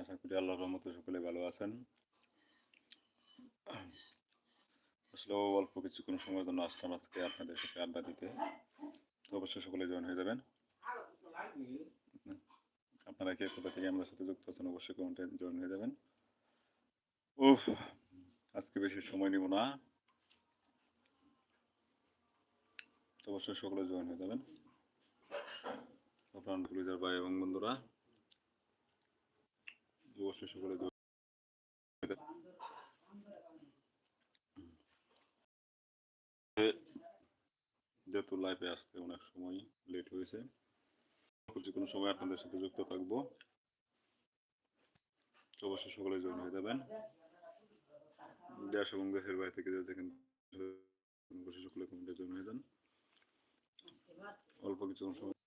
আশা করি আল্লাহর রহমতে সকলে ভালো আছেন। আসলে অল্প কিছু কিছুক্ষণ সময়ের জন্য আসলাম আজকে আপনাদের সাথে আড্ডা দিতে। তো অবশ্যই সকলে জয়েন হয়ে যাবেন। আপনারা কে কোথা থেকে আমাদের সাথে যুক্ত আছেন অবশ্যই কমেন্টে জয়েন হয়ে যাবেন। উফ, আজকে বেশি সময় নিব না। তো অবশ্যই সকলে জয়েন হয়ে যাবেন। আপনার ভাই এবং বন্ধুরা। অবশ্যই। যেহেতু লাইভে আসতে অনেক সময় লেট হয়েছে যে কোনো সময় আপনাদের সাথে যুক্ত থাকব। অবশ্যই সকলে জয়েন হয়ে যাবেন। দেশ এবং দেশের বাইরে থেকে যদি দেখেন সকলে কমেন্টে জয়েন হয়ে যান। অল্প কিছুক্ষণ সময়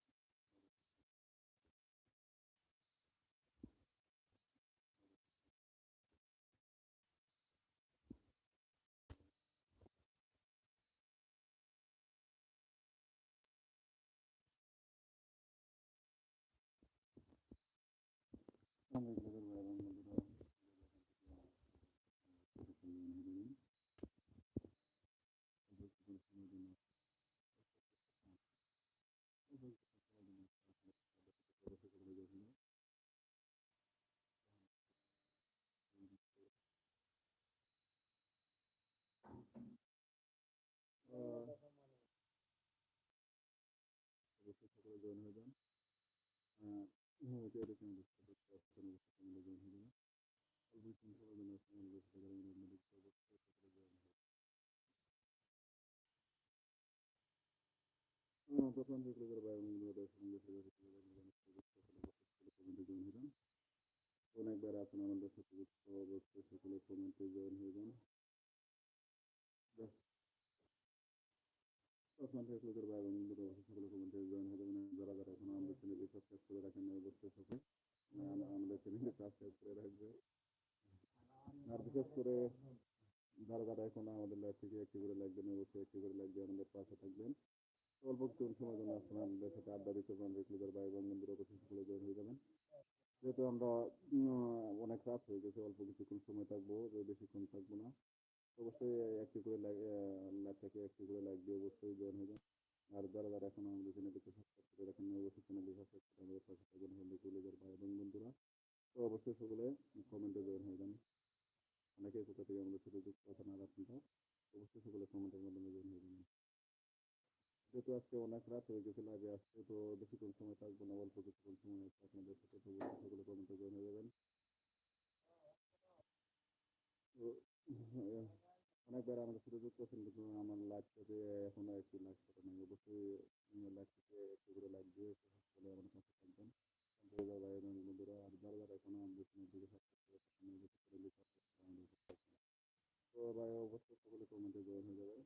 জয়েন হয়ে যান এরকম প্রথম যেগুলো করে বাইরে বন্ধুরা দেশ এবং দেশের বাইরে থেকে আমাদের সাথে অবশ্যই সকলে কমেন্টে জয়েন হয়ে যান আপনার ফেসবুকের বাইরে বন্ধুরা অবশ্যই সকলে কমেন্টে জয়েন হয়ে যাবেন যারা যারা এখন আমাদের চ্যানেলটি সাবস্ক্রাইব করে রাখেন অবশ্যই আমাদের চ্যানেলটি সাবস্ক্রাইব করে রাখবে আর বিশেষ করে যারা যারা এখন আমাদের লাইভ থেকে একটি করে দেন অবশ্যই একটি করে লাগবে আমাদের পাশে থাকবেন। অল্প কিছু সময় জন্য আসলে আমাদের সাথে আড্ডা দিতে পারেন রেগুলার ভাই এবং বন্ধুরা অবশ্যই সকলে জয়েন হয়ে যাবেন। যেহেতু আমরা অনেক রাত হয়ে গেছে, অল্প কিছুক্ষণ সময় থাকব বেশিক্ষণ থাকব না। অবশ্যই একটি করে লাইক লাইভটাকে একটি করে দিয়ে অবশ্যই জয়েন হয়ে যান। আর যারা যারা এখন আমাদের চ্যানেলটিকে সাবস্ক্রাইব করে রাখেন অবশ্যই চ্যানেলটি সাবস্ক্রাইব করে আমাদের পাশে থাকবেন হলে ভাই এবং বন্ধুরা। তো অবশ্যই সকলে কমেন্টে জয়েন হয়ে যান। অনেকে কোথা থেকে আমাদের সাথে যুক্ত আছেন আর আপনারা অবশ্যই সকলে কমেন্টের মাধ্যমে জয়েন হয়ে যাবেন। যেহেতু আজকে অনেক রাত হয়ে গেছে লাইভে আসতে তো বেশিক্ষণ সময় থাকব না, অল্প কিছুক্ষণ সময় আছে, আপনাদের সাথে সকলে কমেন্টে জয়েন হয়ে যাবেন। তো অনেকবার আমাদের সাথে যুক্ত আছেন, কিন্তু আমার লাইভটাতে এখনও একটি লাইক করে নাই। অবশ্যই লাইভটাতে একটু করে লাইক দিয়ে সকলে আমার কাছে থাকবেন। বন্ধুরা আর যারা এখনও আমাদের চ্যানেলটিকে আমাদের তো ভাই অবশ্যই সকলে কমেন্টে জয়েন হয়ে যাবে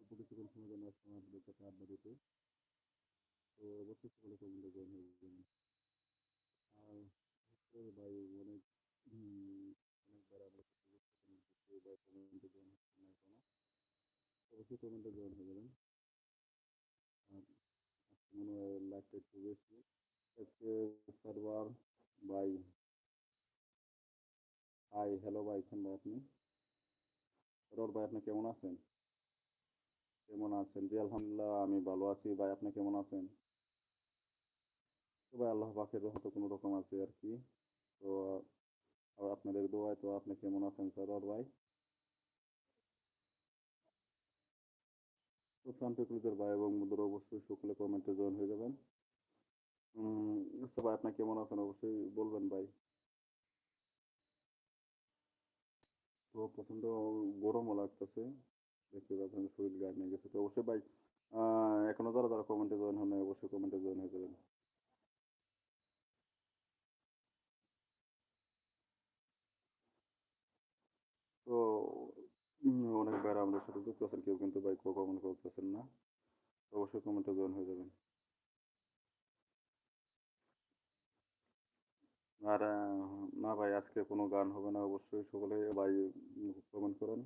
অল্প সময় জন্য আসলাম আপনাদের সাথে তো অবশ্যই সকলে কমেন্টে জয়েন হয়ে যাবেন আর ভাই অনেক অনেকবার আমরা জয়েন এখনও অবশ্যই কমেন্টে জয়েন হয়ে যাবেন মনে হয় লাইকটা একটু বেশি আজকে সার্ভার ভাই হাই হ্যালো ভাই খান ভাই আপনি? সার্ভার ভাই, আপনি কেমন আছেন? কেমন আছেন? জি, আলহামদুলিল্লাহ, আমি ভালো আছি। ভাই, আপনি কেমন আছেন? তো ভাই, আল্লাহ পাকের রহমতে কোনো রকম আছে আর কি। তো, আর আপনাদের দোয়ায় তো আপনি কেমন আছেন সার্ভার ভাই? তো শান্তিপুরীদের ভাই এবং বন্ধুরা, অবশ্যই সকলে কমেন্টে জয়েন হয়ে যাবেন। আচ্ছা ভাই, আপনি কেমন আছেন? অবশ্যই বলবেন ভাই। তো প্রচণ্ড গরমও লাগতেছে। দেখতে পাচ্ছেন, শরীর গায়ে নিয়ে গেছে। তো অবশ্যই ভাই এখনও যারা যারা কমেন্টে জয়েন হন অবশ্যই কমেন্টে জয়েন হয়ে যাবেন। তো অনেক ভাইরা আমাদের সাথে যুক্ত আছেন, কেউ কিন্তু ভাই কমেন্ট করতেছেন না। অবশ্যই কমেন্টে জয়েন হয়ে যাবেন। আর না ভাই, আজকে কোনো গান হবে না অবশ্যই, সকলে ভাই কমেন্ট করেন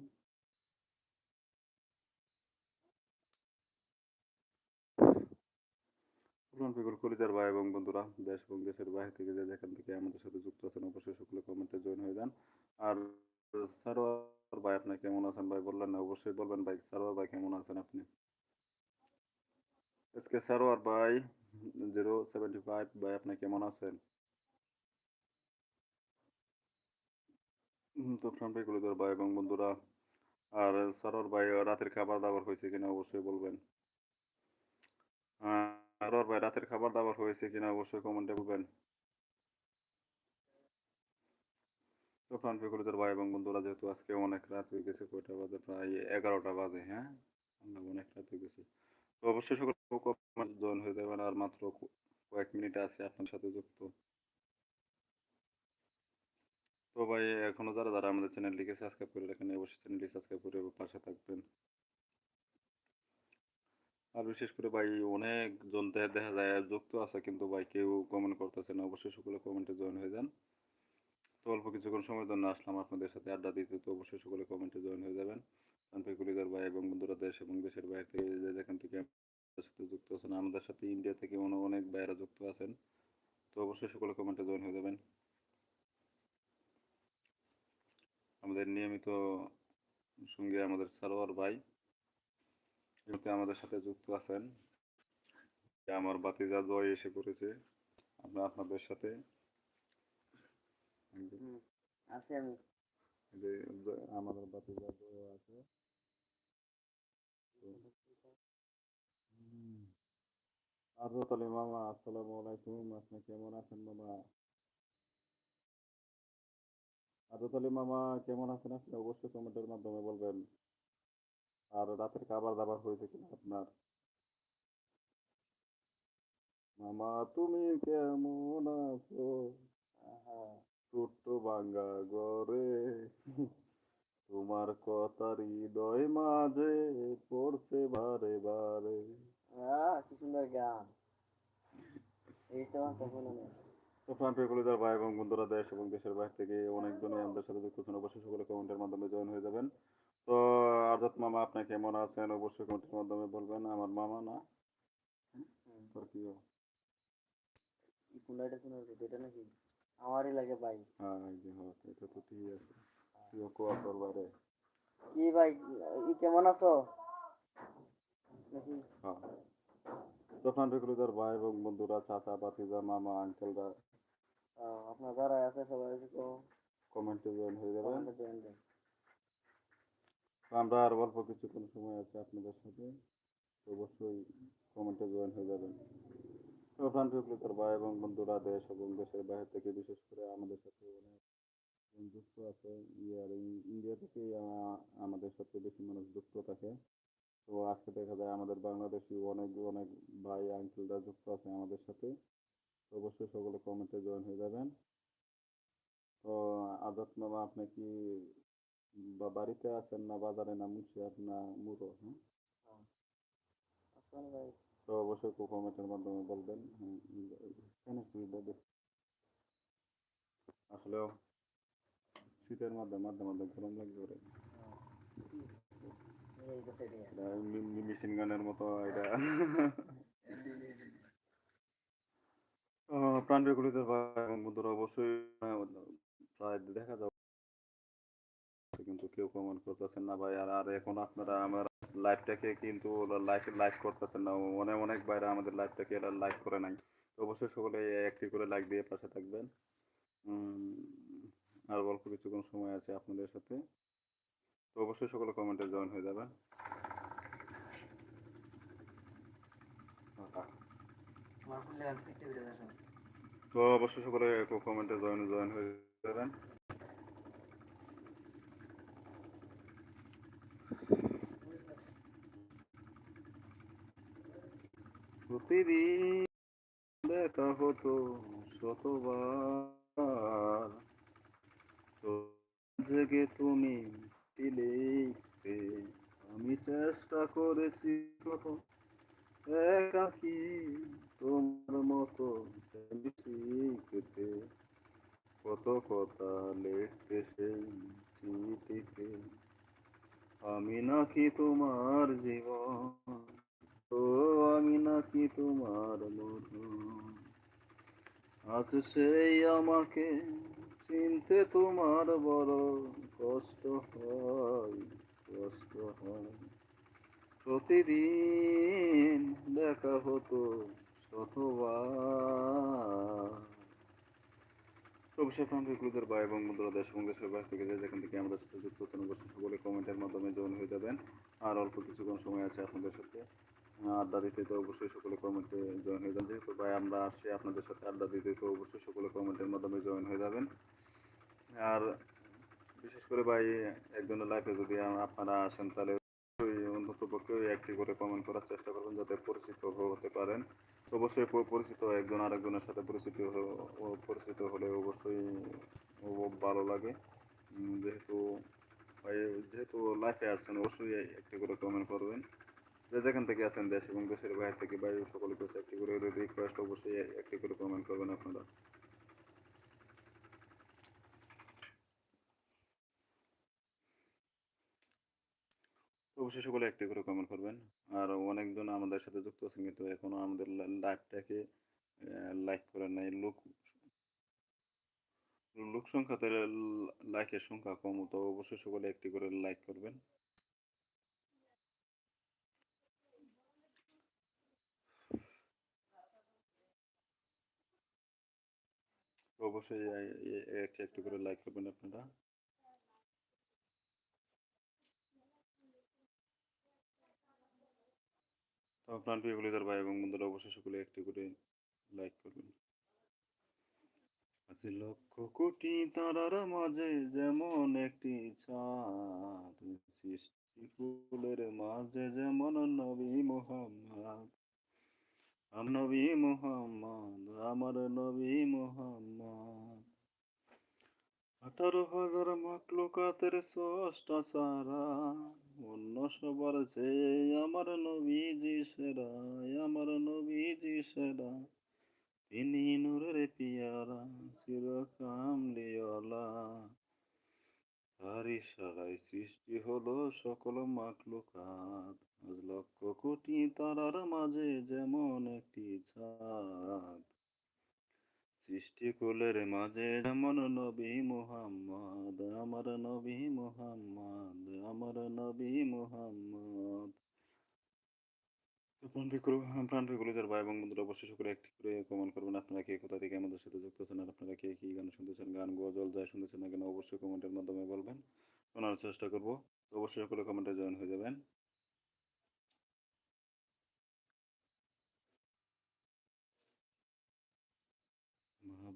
ভাই এবং বন্ধুরা, দেশ এবং দেশের বাইরে থেকে যেখান থেকে আমাদের সাথে যুক্ত আছেন, অবশ্যই আর সারোয়ার ভাই, আপনি কেমন আছেন ভাই? বললেন না, অবশ্যই বলবেন ভাই। সারোয়ার ভাই, কেমন আছেন আপনি? এসকে সারোয়ার ভাই জিরো সেভেন্টি ফাইভ ভাই, আপনি কেমন আছেন? তো ফ্রান্ট কলিদার ভাই এবং বন্ধুরা। আর সারোয়ার ভাই রাতের খাবার দাবার হয়েছে কিনা অবশ্যই বলবেন। আহ, সারোয়ার ভাই রাতের খাবার দাবার হয়েছে কিনা অবশ্যই কমেন্টে বলবেন। তো ভাই এবং বন্ধুরা যেহেতু আজকে অনেক রাত হয়ে গেছে কয়টা বাজে? প্রায় এগারোটা বাজে হ্যাঁ? অনেক রাত হয়ে গেছে। তো অবশ্যই সকল জয়েন হয়ে যাবেন আর মাত্র কয়েক মিনিট আছে আপনার সাথে যুক্ত। তো ভাই, এখনও যারা যারা আমাদের চ্যানেলটিকে সাবস্ক্রাইব করে রাখেন অবশ্যই চ্যানেলটি সাবস্ক্রাইব করে পাশে থাকবেন। আর বিশেষ করে ভাই অনেক জন দেখা যায়, যুক্ত আছে, কিন্তু ভাই কেউ কমেন্ট করতেছে না। অবশ্যই সকলে কমেন্টে জয়েন হয়ে যান। তো অল্প কিছুক্ষণ সময়ের জন্য আসলাম আপনাদের সাথে আড্ডা দিতে, তো অবশ্যই সকলে কমেন্টে জয়েন হয়ে যাবেন। কানফিকুলিদার ভাই এবং বন্ধুরা দেশ এবং দেশের বাইরে থেকে যে যেখান থেকে সাথে যুক্ত আছেন, আমাদের সাথে ইন্ডিয়া থেকে অনে- অনেক ভাইয়েরা যুক্ত আছেন, তো অবশ্যই সকলে কমেন্টে জয়েন হয়ে যাবেন। আমাদের নিয়মিত সঙ্গে আমাদের সারোয়ার ভাই এমনিতে আমাদের সাথে যুক্ত আছেন। যে আমার বাতিজা জয় এসে পড়েছে আমরা আপনাদের সাথে। আমাদের বাতিজা জয় আছে। আর রতালি মামা আসসালামু আলাইকুম। আপনি কেমন আছেন মামা? আর রতালি মামা, কেমন আছেন আপনি? অবশ্যই কমেন্টের মাধ্যমে বলবেন। আর রাতের খাবার দাবার হয়েছে কিনা আপনার? মামা, তুমি কেমন আছো? ছোট্ট ভাঙ্গা ঘরে। তোমার কথা হৃদয় মাঝে পড়ছে বারে বারে। কি সুন্দর গান। এই তো তখন তো প্রাণ ভাই এবং বন্ধুরা দেশ এবং দেশের বাইরে থেকে অনেকজনই আমাদের সাথে যুক্ত আছেন। অবশ্যই সকলে কমেন্টের মাধ্যমে জয়েন হয়ে যাবেন। তো আজাদ মামা আপনি কেমন আছেন? অবশ্যই কমেন্টের মাধ্যমে বলবেন। আমার মামা না। তোর কি এটা নাকি আমারই লাগে ভাই। হ্যাঁ এই হ্যাঁ এটা তো ঠিকই আছে। তুইও কোয়া তোর বাইরে। কি ভাই ই কেমন আছো? নাকি হ্যাঁ। তো কলিদার ভাই এবং বন্ধুরা চাচা বাতিজা মামা আঙ্কেলরা আপনার যারা আছে সবাই তো কমেন্টে জয়েন হয়ে যাবেন। আমরা আর অল্প কিছুক্ষণ সময় আছে আপনাদের সাথে। তো অবশ্যই কমেন্টে জয়েন হয়ে যাবেন। তো ভাই এবং বন্ধুরা দেশ এবং দেশের বাইরে থেকে বিশেষ করে আমাদের সাথে অনেক যুক্ত আছে। ইয়ার ইন্ডিয়া থেকে আমাদের সাথে বেশি মানুষ যুক্ত থাকে। তো আজকে দেখা যায় আমাদের বাংলাদেশি অনেক অনেক ভাই আঙ্কেলরা যুক্ত আছে আমাদের সাথে। অবশ্যই সকলে কমেন্টে জয়েন হয়ে যাবেন। তো আজাদ মামা আপনি কি বা বাড়িতে আছেন না বাজারে না মুন্সিয়ার না মুরো হ্যাঁ? তো অবশ্যই কমেন্টের মাধ্যমে বলবেন হ্যাঁ, আসলেও শীতের মধ্যে মাঝে মাঝে গরম লাগবে ওরে। মি- মেশিন গানের মতো এটা। প্রাণ বেগুলিতে এবং বন্ধুরা অবশ্যই প্রায় দেখা যাবে। কিন্তু কেউ কমেন্ট করতেছেন না ভাই। আর আর এখন আপনারা, আমার লাইভটাকে কিন্তু লাইক লাইক করতেছেন না। অনেক অনেক বাইরে আমাদের লাইভটাকে লাইক করে নাই। তো অবশ্যই সকলে একটি করে লাইক দিয়ে পাশে থাকবেন। আর অল্প কিছুক্ষণ সময় আছে আপনাদের সাথে। তো অবশ্যই সকলে কমেন্টে জয়েন হয়ে যাবেন। আমার তো অবশ্যই সকলে কমেন্টে জয়েন জয়েন হয়ে যাবেন। প্রতিদিন দেখা হতো শতবার জেগে তুমি লিখতে আমি চেষ্টা করেছি কত একাকি তোমার মতো শিখতে কত কথা লিখতে সেই চিঠিতে আমি নাকি তোমার জীবন, ও আমি নাকি তোমার মধু আজ সেই আমাকে চিনতে তোমার বড় কষ্ট হয় কষ্ট হয়। প্রতিদিন দেখা হতো অবশ্যই প্রান্তিকুলদের ভাই এবং বন্ধুরা দেশ এবং বাইরে থেকে যে যেখান থেকে আমাদের সাথে যুক্ত হচ্ছেন অবশ্যই সকলে কমেন্টের মাধ্যমে জয়েন হয়ে যাবেন আর অল্প কিছুক্ষণ সময় আছে আপনাদের সাথে আড্ডা দিতে তো অবশ্যই সকলে কমেন্টে জয়েন হয়ে যাবেন যেহেতু ভাই আমরা আসছি আপনাদের সাথে আড্ডা দিতে তো অবশ্যই সকলে কমেন্টের মাধ্যমে জয়েন হয়ে যাবেন আর বিশেষ করে ভাই একজনের লাইফে যদি আপনারা আসেন তাহলে অন্তত পক্ষে একটি করে কমেন্ট করার চেষ্টা করবেন যাতে পরিচিত হতে পারেন অবশ্যই পরিচিত একজন আরেকজনের সাথে পরিচিত পরিচিত হলে অবশ্যই ভালো লাগে। যেহেতু যেহেতু লাইফে আসছেন, অবশ্যই একটি করে কমেন্ট করবেন। যে যেখান থেকে আছেন দেশ এবং দেশের বাইরে থেকে বাইরে সকলের কাছে একটি করে রিকোয়েস্ট অবশ্যই একটি করে কমেন্ট করবেন আপনারা। অবশ্যই সকলে একটি করে কমেন্ট করবেন। আর অনেকজন আমাদের সাথে যুক্ত আছেন, কিন্তু এখনও আমাদের লাইভটাকে লাইক করেন নাই। লোক লোক সংখ্যাতে লাইকের সংখ্যা কম, তো অবশ্যই সকলে একটি করে লাইক করবেন। অবশ্যই একটি একটি করে লাইক করবেন আপনারা। তো প্রাণ প্রিয় কলিজার ভাই এবং বন্ধুরা, অবশ্যই সকলে একটি করে লাইক করবেন। আছে লক্ষ কোটি তারার মাঝে যেমন একটি চাঁদ সৃষ্টি ফুলের মাঝে যেমন নবী মোহাম্মদ। আম নবী মোহাম্মদ, আমার নবী মোহাম্মদ। আঠারো হাজার মাকলুকাতের স্রষ্টা সারা। অন্য সবার আমার নবীজি সেরা, আমার নবীজি সেরা। তিনি পিয়ারা চির কামলিওয়ালা তার ইশারায় সৃষ্টি হলো সকল মাকলুকাত লক্ষ কোটি তারার মাঝে যেমন একটি চাঁদ সৃষ্টি কুলের মাঝে যেমন নবী মুহাম্মদ, আমার নবী মুহাম্মদ, আমার নবী মুহাম্মদ। তো প্রাণপ্রিয় প্রাণপ্রিয়গুলোদের ভাই এবং বন্ধুরা, অবশ্যই সকলে একটি করে কমেন্ট করবেন, আপনারা কে, কোথা থেকে আমাদের সাথে যুক্ত আছেন আর আপনারা কে, কি গান শুনতেছেন, গান গজল যা শুনতেছেন না কেন, অবশ্যই কমেন্টের মাধ্যমে বলবেন, শোনার চেষ্টা করব। অবশ্যই সকলে কমেন্টে জয়েন হয়ে যাবেন।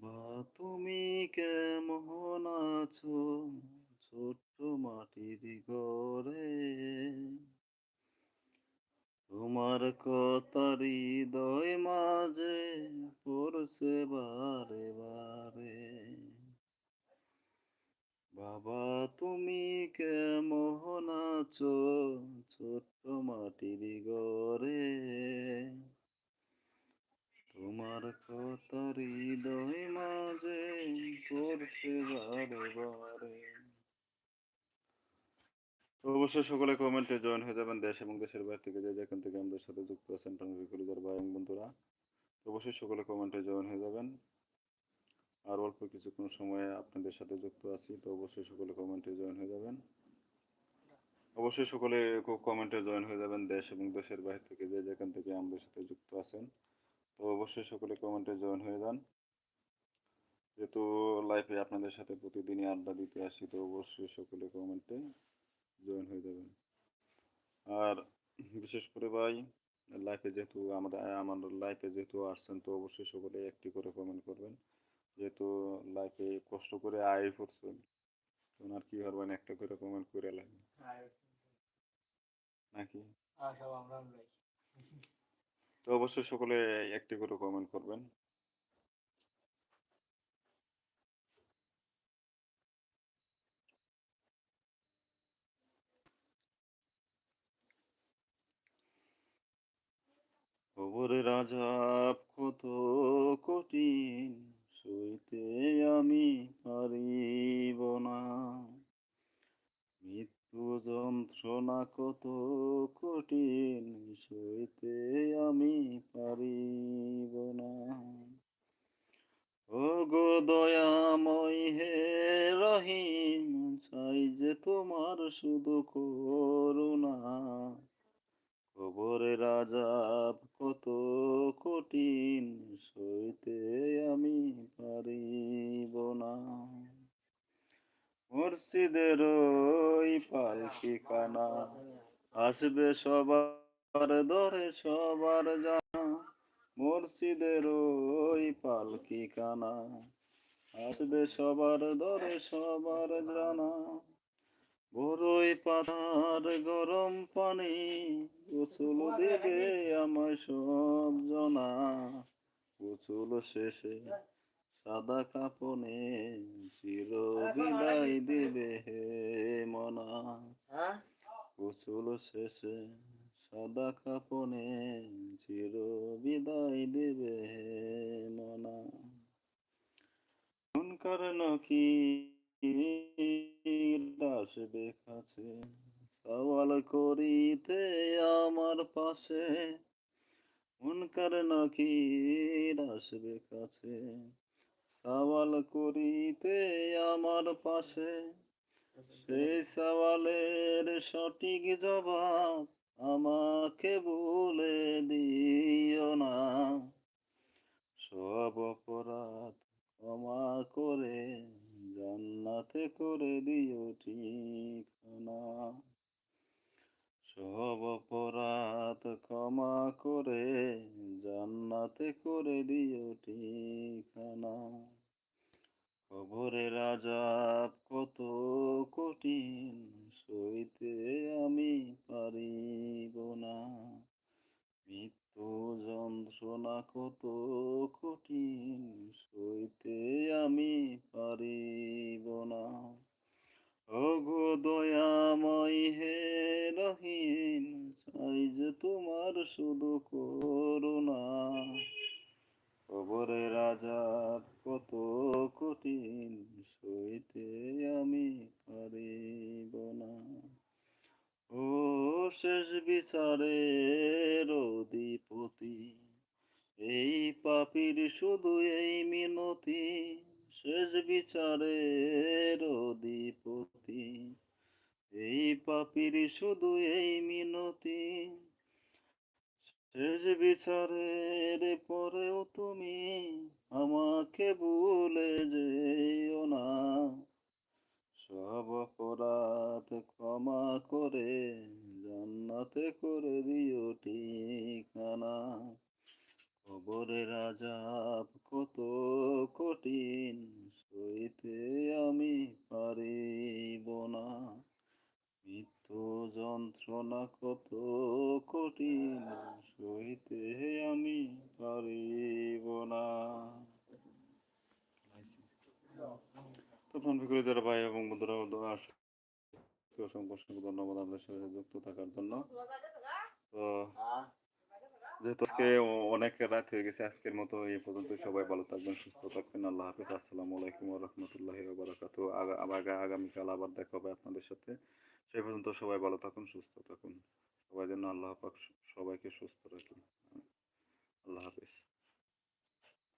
বাবা, তুমি কেমন আছো? ছোট্ট মাটির ঘরে। তোমার কথা হৃদয় মাঝে পড়ছে বারে বারে। বাবা, তুমি কেমন আছো? ছোট্ট মাটির ঘরে। তোমার কথা হৃদয় মাঝে পড়ছে বারে অবশ্যই সকলে কমেন্টে জয়েন হয়ে যাবেন দেশ এবং দেশের বাইরে থেকে যে যেখান থেকে আমাদের সাথে যুক্ত আছেন প্রাণবিকলিদার ভাই বন্ধুরা, অবশ্যই সকলে কমেন্টে জয়েন হয়ে যাবেন। আর অল্প কিছুক্ষণ সময়ে আপনাদের সাথে যুক্ত আছি, তো অবশ্যই সকলে কমেন্টে জয়েন হয়ে যাবেন। অবশ্যই সকলে কমেন্টে জয়েন হয়ে যাবেন দেশ এবং দেশের বাইরে থেকে যে যেখান থেকে আমাদের সাথে যুক্ত আছেন। তো অবশ্যই সকলে কমেন্টে জয়েন হয়ে যান। যেহেতু লাইফে আপনাদের সাথে প্রতিদিনই আড্ডা দিতে আসি তো অবশ্যই সকলে কমেন্টে জয়েন হয়ে যাবেন। আর বিশেষ করে ভাই লাইফে যেহেতু আমাদের আমার লাইফে যেহেতু আসছেন তো অবশ্যই সকলে একটি করে কমেন্ট করবেন। যেহেতু লাইফে কষ্ট করে আয় করছেন তখন আর কি করবেন একটা করে কমেন্ট করে লাগবে নাকি? তো অবশ্যই সকলে একটি করে কমেন্ট করবেন। খবরের আজাব কত কঠিন, সইতে আমি পারিব না। যন্ত্রণা কত কঠিন, সইতে আমি পারিব না। ও গো দয়াময় হে রহিম, চাই যে তোমার শুধু করুণা। কবরে রাজাব কত কঠিন, সইতে আমি পারিব না। মুর্শিদের পালকি আসবে সবার ধরে সবার জানা, মুর্শিদের ওই পালকি কানা আসবে সবার ধরে সবার জানা বড়ই পাতার গরম পানি, গোসল দেবে আমায় সব জনা। গোসল শেষে সাদা কাপনে চির বিদায় দেবে হে হ্যাঁ গোসল শেষে সাদা কাপনে চির বিদায় দিবে মনা মনকার নাকি আসবে কাছে সওয়াল করিতে আমার পাশে মনকার নাকি আসবে কাছে সওয়াল করিতে আমার পাশে সেই সওয়ালের সঠিক জবাব আমাকে বলে দিও না। সব অপরাধ ক্ষমা করে জান্নাতে করে দিও ঠিকানা। সব অপরাধ ক্ষমা করে জান্নাতে করে দিও ঠিকানা। কবরে রাজাব কত কঠিন সইতে আমি পারিব না মৃত্যু যন্ত্রণা কত কঠিন সইতে আমি পারিব না ওগো দয়াময় হে রহিম চাই যে তোমার শুধু করুণা কবরে রাজার কত কঠিন সইতে আমি পারিব না ও শেষ বিচারের অধিপতি এই পাপির শুধু এই মিনতি শেষ বিচারের অধিপতি এই পাপির শুধু এই মিনতি। শেষ বিচারের পরেও তুমি আমাকে ভুলে যেও না। সব অপরাধ ক্ষমা করে জান্নাতে করে দিও ঠিকানা। কবরে রাজাব কত কঠিন, সইতে আমি পারিব না। মৃত্যু যন্ত্রণা কত কঠিন, সইতে আমি পারিব না। তো ফোন করে যারা ভাই এবং বন্ধুরা অসংখ্য ধন্যবাদ আমাদের সাথে যুক্ত থাকার জন্য। তো যেহেতু আজকে অনেক রাত হয়ে গেছে, আজকের মতো এই পর্যন্ত সবাই ভালো থাকবেন, সুস্থ থাকবেন। আল্লাহ হাফিজ। আসসালামু আলাইকুম রহমতুল্লাহি বারাকাতু আগামীকাল আবার দেখা হবে আপনাদের সাথে। সেই পর্যন্ত সবাই ভালো থাকুন, সুস্থ থাকুন। সবাই যেন আল্লাহ পাক সবাইকে সুস্থ রাখুন। আল্লাহ হাফিজ।